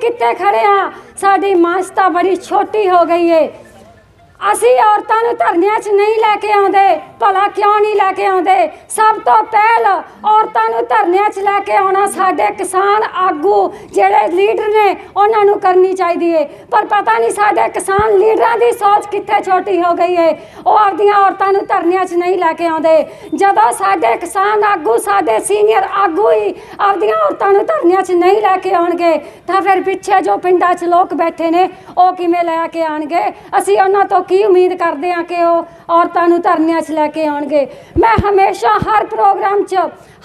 ਕਿੱਥੇ ਖੜੇ ਆ? ਸਾਡੀ ਮਾਨਸਤਾ ਬੜੀ ਛੋਟੀ ਹੋ ਗਈ ਏ। ਅਸੀਂ ਔਰਤਾਂ ਨੂੰ ਧਰਨਿਆਂ 'ਚ ਨਹੀਂ ਲੈ ਕੇ ਆਉਂਦੇ, ਭਲਾ ਕਿਉਂ ਨਹੀਂ ਲੈ ਕੇ ਆਉਂਦੇ? ਸਭ ਤੋਂ ਪਹਿਲ ਔਰਤਾਂ ਨੂੰ ਧਰਨਿਆਂ 'ਚ ਲੈ ਕੇ ਆਉਣਾ ਸਾਡੇ ਕਿਸਾਨ ਆਗੂ ਜਿਹੜੇ ਲੀਡਰ ਨੇ, ਉਹਨਾਂ ਨੂੰ ਕਰਨੀ ਚਾਹੀਦੀ ਏ। ਪਰ ਪਤਾ ਨਹੀਂ ਸਾਡੇ ਕਿਸਾਨ ਲੀਡਰਾਂ ਦੀ ਸੋਚ ਕਿੱਥੇ ਛੋਟੀ ਹੋ ਗਈ ਏ। ਉਹ ਆਪਦੀਆਂ ਔਰਤਾਂ ਨੂੰ ਧਰਨਿਆਂ 'ਚ ਨਹੀਂ ਲੈ ਕੇ ਆਉਂਦੇ। ਜਦੋਂ ਸਾਡੇ ਕਿਸਾਨ ਆਗੂ, ਸਾਡੇ ਸੀਨੀਅਰ ਆਗੂ ਹੀ ਆਪਦੀਆਂ ਔਰਤਾਂ ਨੂੰ ਧਰਨਿਆਂ 'ਚ ਨਹੀਂ ਲੈ ਕੇ ਆਉਣਗੇ, ਤਾਂ ਫਿਰ ਪਿੱਛੇ ਜੋ ਪਿੰਡਾਂ 'ਚ ਲੋਕ ਬੈਠੇ ਨੇ, ਉਹ ਕਿਵੇਂ ਲੈ ਕੇ ਆਣਗੇ ਅਸੀਂ ਉਹਨਾਂ ਤੋਂ ਕੀ ਉਮੀਦ ਕਰਦੇ ਹਾਂ ਕਿ ਉਹ ਔਰਤਾਂ ਨੂੰ ਧਰਨਿਆਂ 'ਚ ਲੈ ਕੇ ਆਉਣਗੇ? ਮੈਂ ਹਮੇਸ਼ਾ ਹਰ ਪ੍ਰੋਗਰਾਮ 'ਚ,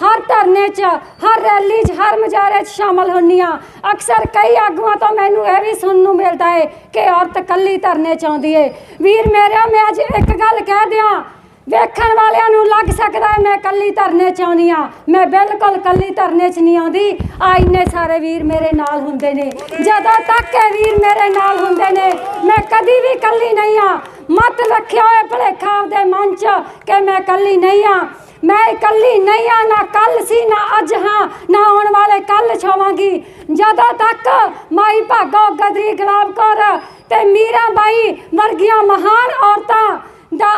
ਹਰ ਧਰਨੇ 'ਚ, ਹਰ ਰੈਲੀ 'ਚ, ਹਰ ਮੁਜ਼ਾਹਰੇ 'ਚ ਸ਼ਾਮਲ ਹੁੰਨੀ ਆ ਅਕਸਰ ਕਈ ਆਗੂਆਂ ਤੋਂ ਮੈਨੂੰ ਇਹ ਵੀ ਸੁਣਨ ਨੂੰ ਮਿਲਦਾ ਹੈ ਕਿ ਔਰਤ ਕੱਲੀ ਧਰਨੇ 'ਚ ਆਉਂਦੀ ਹੈ ਵੀਰ ਮੇਰਾ, ਮੈਂ ਅੱਜ ਇੱਕ ਗੱਲ ਕਹਿ ਦਿਆਂ ਵੇਖਣ ਵਾਲਿਆਂ ਨੂੰ ਲੱਗ ਸਕਦਾ ਹੈ ਮੈਂ ਕੱਲੀ ਧਰਨੇ 'ਚ ਆਉਂਦੀ ਆ ਮੈਂ ਬਿਲਕੁਲ ਕੱਲੀ ਧਰਨੇ 'ਚ ਨਹੀਂ ਆਉਂਦੀ। ਆ ਇੰਨੇ ਸਾਰੇ ਵੀਰ ਮੇਰੇ ਨਾਲ ਹੁੰਦੇ ਨੇ। ਜਦੋਂ ਤੱਕ ਇਹ ਵੀਰ ਮੇਰੇ ਨਾਲ ਹੁੰਦੇ ਨੇ, ਮੈਂ ਕਦੀ ਵੀ ਕੱਲੀ ਨਹੀਂ ਆ ਮਤ ਰੱਖਿਆ ਹੋਏ ਭਲੇਖਾ ਆਪਦੇ ਮਨ 'ਚ ਕਿ ਮੈਂ ਕੱਲੀ ਨਹੀਂ ਆ ਮੈਂ ਇਕੱਲੀ ਨਹੀਂ ਆ ਨਾ ਕੱਲ ਸੀ, ਨਾ ਅੱਜ ਹਾਂ, ਨਾ ਆਉਣ ਵਾਲੇ ਕੱਲ ਛਾਵਾਂਗੀ। ਜਦੋਂ ਤੱਕ ਮਾਈ ਭਾਗੋ ਗਦਰੀ ਗੁਲਾਬ ਕੌਰ ਤੇ ਮੀਰਾ ਬਾਈ ਵਰਗੀਆਂ ਮਹਾਨ ਔਰਤਾਂ ਦਾ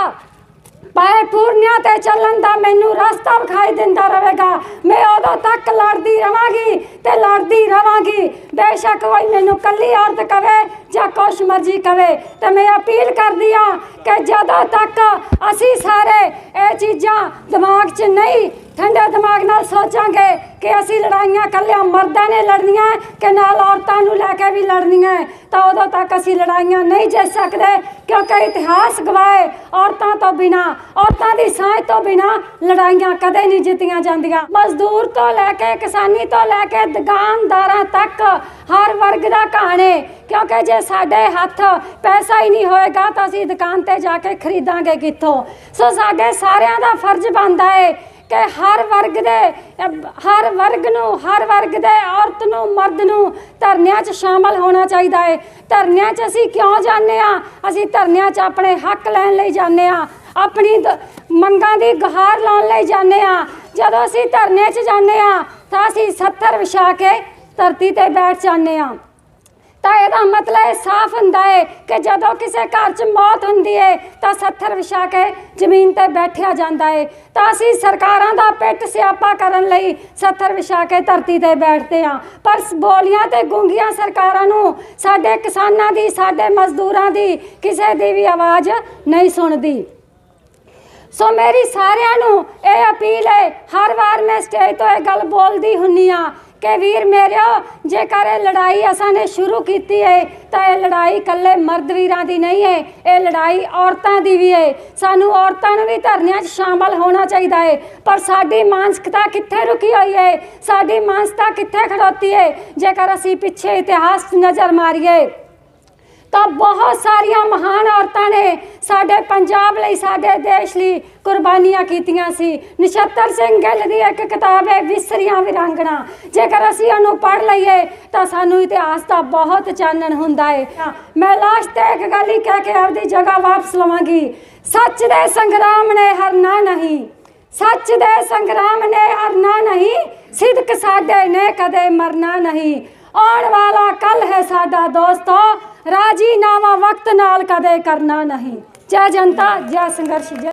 ਪਾਏ ਪੂਰਨਿਆ ਤੇ ਚੱਲਣ ਦਾ ਮੈਨੂੰ ਰਸਤਾ ਵਿਖਾਈ ਦਿੰਦਾ ਰਹੇਗਾ। ਮੈਂ ਉਦੋਂ ਤੱਕ ਲੜਦੀ ਰਵਾਂਗੀ ਤੇ ਲੜਦੀ ਰਵਾਂਗੀ। ਬੇਸ਼ੱਕ ਕੋਈ ਮੈਨੂੰ ਕੱਲੀ ਔਰਤ ਕਵੇ ਜਾਂ ਕੁਛ ਮਰਜ਼ੀ ਕਵੇ ਤੇ ਮੈਂ ਅਪੀਲ ਕਰਦੀ ਆ ਕਿ ਜਦੋਂ ਤੱਕ ਅਸੀਂ ਸਾਰੇ ਇਹ ਚੀਜ਼ਾਂ ਦਿਮਾਗ 'ਚ ਨਹੀਂ, ਠੰਡੇ ਦਿਮਾਗ ਨਾਲ ਸੋਚਾਂਗੇ ਕਿ ਅਸੀਂ ਲੜਾਈਆਂ ਕੱਲਿਆਂ ਮਰਦਾਂ ਨੇ ਲੜਨੀਆਂ ਕਿ ਨਾਲ ਔਰਤਾਂ ਨੂੰ ਲੈ ਕੇ ਵੀ ਲੜਨੀਆਂ, ਤਾਂ ਉਦੋਂ ਤੱਕ ਅਸੀਂ ਲੜਾਈਆਂ ਨਹੀਂ ਜਿੱਤ ਸਕਦੇ। ਕਿਉਂਕਿ ਇਤਿਹਾਸ ਗਵਾਏ ਔਰਤਾਂ ਤੋਂ ਬਿਨਾ, ਔਰਤਾਂ ਦੀ ਸਾਂਝ ਤੋਂ ਬਿਨਾ ਲੜਾਈਆਂ ਕਦੇ ਨਹੀਂ ਜਿੱਤੀਆਂ ਜਾਂਦੀਆਂ। ਮਜ਼ਦੂਰ ਤੋਂ ਲੈ ਕੇ ਕਿਸਾਨੀ ਤੋਂ ਲੈ ਕੇ ਦੁਕਾਨਦਾਰਾਂ ਤੱਕ ਹਰ ਵਰਗ ਦਾ ਕਹਾਣੇ, ਕਿਉਂਕਿ ਜੇ ਸਾਡੇ ਹੱਥ ਪੈਸਾ ਹੀ ਨਹੀਂ ਹੋਏਗਾ ਤਾਂ ਅਸੀਂ ਦੁਕਾਨ ਤੇ ਜਾ ਕੇ ਖਰੀਦਾਂਗੇ ਕਿੱਥੋਂ? ਸੋ ਸਾਡੇ ਸਾਰਿਆਂ ਦਾ ਫਰਜ਼ ਬਣਦਾ ਹੈ ਕਿ ਹਰ ਵਰਗ ਦੇ ਹਰ ਵਰਗ ਨੂੰ, ਹਰ ਵਰਗ ਦੇ ਔਰਤ ਨੂੰ, ਮਰਦ ਨੂੰ ਧਰਨਿਆਂ 'ਚ ਸ਼ਾਮਲ ਹੋਣਾ ਚਾਹੀਦਾ ਹੈ ਧਰਨਿਆਂ 'ਚ ਅਸੀਂ ਕਿਉਂ ਜਾਂਦੇ ਆ? ਅਸੀਂ ਧਰਨਿਆਂ 'ਚ ਆਪਣੇ ਹੱਕ ਲੈਣ ਲਈ ਜਾਂਦੇ ਆ। ਆਪਣੀ ਮੰਗਾਂ ਦੀ ਗੁਹਾਰ ਲਾਉਣ ਲਈ ਜਾਂਦੇ ਆ। ਜਦੋਂ ਅਸੀਂ ਧਰਨੇ 'ਚ ਜਾਂਦੇ ਆ, ਤਾਂ ਅਸੀਂ 70 ਵਿਛਾ ਕੇ ਧਰਤੀ ਤੇ ਬੈਠ ਜਾਂਦੇ ਆ। ਤਾਂ ਇਹਦਾ ਮਤਲਬ ਇਹ ਸਾਫ਼ ਹੁੰਦਾ ਹੈ ਕਿ ਜਦੋਂ ਕਿਸੇ ਘਰ 'ਚ ਮੌਤ ਹੁੰਦੀ ਹੈ, ਤਾਂ 70 ਵਿਛਾ ਕੇ ਜ਼ਮੀਨ ਤੇ ਬੈਠਿਆ ਜਾਂਦਾ ਹੈ। ਤਾਂ ਅਸੀਂ ਸਰਕਾਰਾਂ ਦਾ ਪਿੱਟ ਸਿਆਪਾ ਕਰਨ ਲਈ 70 ਵਿਛਾ ਕੇ ਧਰਤੀ ਤੇ ਬੈਠਦੇ ਹਾਂ। ਪਰ ਬੋਲੀਆਂ ਤੇ ਗੂੰਗੀਆਂ ਸਰਕਾਰਾਂ ਨੂੰ, ਸਾਡੇ ਕਿਸਾਨਾਂ ਦੀ, ਸਾਡੇ ਮਜ਼ਦੂਰਾਂ ਦੀ ਕਿਸੇ ਦੀ ਵੀ ਆਵਾਜ਼ ਨਹੀਂ ਸੁਣਦੀ। ਸੋ ਮੇਰੀ ਸਾਰਿਆਂ ਨੂੰ ਇਹ ਅਪੀਲ ਹੈ, ਹਰ ਵਾਰ ਮੈਂ ਸਟੇਜ ਤੋਂ ਇਹ ਗੱਲ ਬੋਲਦੀ ਹੁੰਨੀ ਆ ਕਿ ਵੀਰ ਮੇਰਿਓ, ਜੇਕਰ ਇਹ ਲੜਾਈ ਅਸਾਂ ਨੇ ਸ਼ੁਰੂ ਕੀਤੀ ਹੈ ਤਾਂ ਇਹ ਲੜਾਈ ਇਕੱਲੇ ਮਰਦ ਵੀਰਾਂ ਦੀ ਨਹੀਂ ਹੈ ਇਹ ਲੜਾਈ ਔਰਤਾਂ ਦੀ ਵੀ ਹੈ ਸਾਨੂੰ ਔਰਤਾਂ ਨੂੰ ਵੀ ਧਰਨਿਆਂ 'ਚ ਸ਼ਾਮਲ ਹੋਣਾ ਚਾਹੀਦਾ ਹੈ ਪਰ ਸਾਡੀ ਮਾਨਸਿਕਤਾ ਕਿੱਥੇ ਰੁਕੀ ਹੋਈ ਹੈ ਸਾਡੀ ਮਾਨਸਿਕਤਾ ਕਿੱਥੇ ਖੜੋਤੀ ਹੈ ਜੇਕਰ ਅਸੀਂ ਪਿੱਛੇ ਇਤਿਹਾਸ 'ਚ ਨਜ਼ਰ ਮਾਰੀਏ ਤਾਂ ਬਹੁਤ ਸਾਰੀਆਂ ਮਹਾਨ ਔਰਤਾਂ ਨੇ ਸਾਡੇ ਪੰਜਾਬ ਲਈ, ਸਾਡੇ ਦੇਸ਼ ਲਈ ਕੁਰਬਾਨੀਆਂ ਕੀਤੀਆਂ ਸੀ। ਨਛੱਤਰ ਸਿੰਘ ਗਿੱਲ ਦੀ ਇੱਕ ਕਿਤਾਬ ਹੈ, ਵਿਸਰੀਆਂ ਵਿਰਾਂਗਣਾ। ਜੇਕਰ ਅਸੀਂ ਉਹਨੂੰ ਪੜ੍ਹ ਲਈਏ, ਤਾਂ ਸਾਨੂੰ ਇਤਿਹਾਸ ਦਾ ਬਹੁਤ ਚਾਨਣ ਹੁੰਦਾ ਹੈ ਮੈਂ ਲਾਸਟ ਤੇ ਇੱਕ ਗੱਲ ਹੀ ਕਹਿ ਕੇ ਆਪਦੀ ਜਗ੍ਹਾ ਵਾਪਸ ਲਵਾਂਗੀ। ਸੱਚ ਦੇ ਸੰਗਰਾਮ ਨੇ ਹਰਨਾ ਨਹੀਂ। ਸੱਚ ਦੇ ਸੰਗਰਾਮ ਨੇ ਹਰਨਾ ਨਹੀਂ। ਸਿਦਕ ਸਾਡੇ ਨੇ ਕਦੇ ਮਰਨਾ ਨਹੀਂ। ਆਉਣ ਵਾਲਾ ਕੱਲ ਹੈ ਸਾਡਾ ਦੋਸਤੋ। ਰਾਜੀਨਾਮਾ ਵਕਤ ਨਾਲ ਕਦੇ ਕਰਨਾ ਨਹੀਂ। ਜੈ ਜਨਤਾ, ਜੈ ਸੰਘਰਸ਼, ਜੈ